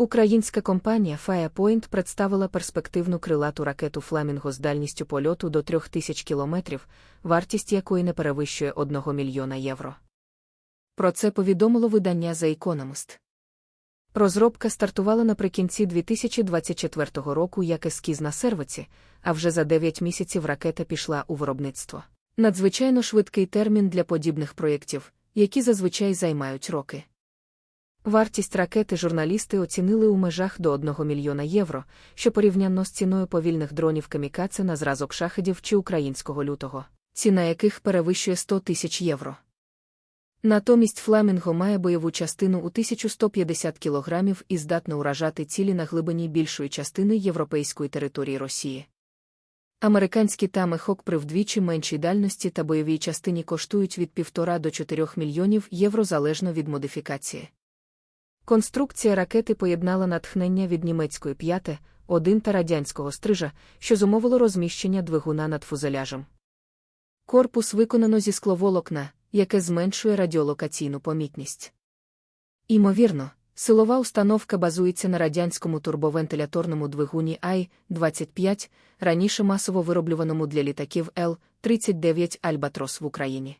Українська компанія Firepoint представила перспективну крилату ракету Фламінго з дальністю польоту до 3000 кілометрів, вартість якої не перевищує 1 мільйона євро. Про це повідомило видання The Economist. Розробка стартувала наприкінці 2024 року як ескіз на сервиці, а вже за 9 місяців ракета пішла у виробництво. Надзвичайно швидкий термін для подібних проєктів, які зазвичай займають роки. Вартість ракети журналісти оцінили у межах до 1 мільйона євро, що порівняно з ціною повільних дронів камікаце на зразок шахедів чи українського лютого, ціна яких перевищує 100 тисяч євро. Натомість Фламінго має бойову частину у 1150 кг і здатна уражати цілі на глибині більшої частини європейської території Росії. Американські тамехок при вдвічі меншій дальності та бойовій частині коштують від 1,5 до 4 мільйонів євро залежно від модифікації. Конструкція ракети поєднала натхнення від німецької п'яте, один та радянського стрижа, що зумовило розміщення двигуна над фузеляжем. Корпус виконано зі скловолокна, яке зменшує радіолокаційну помітність. Імовірно, силова установка базується на радянському турбовентиляторному двигуні Ай-25, раніше масово вироблюваному для літаків Л-39 Альбатрос в Україні.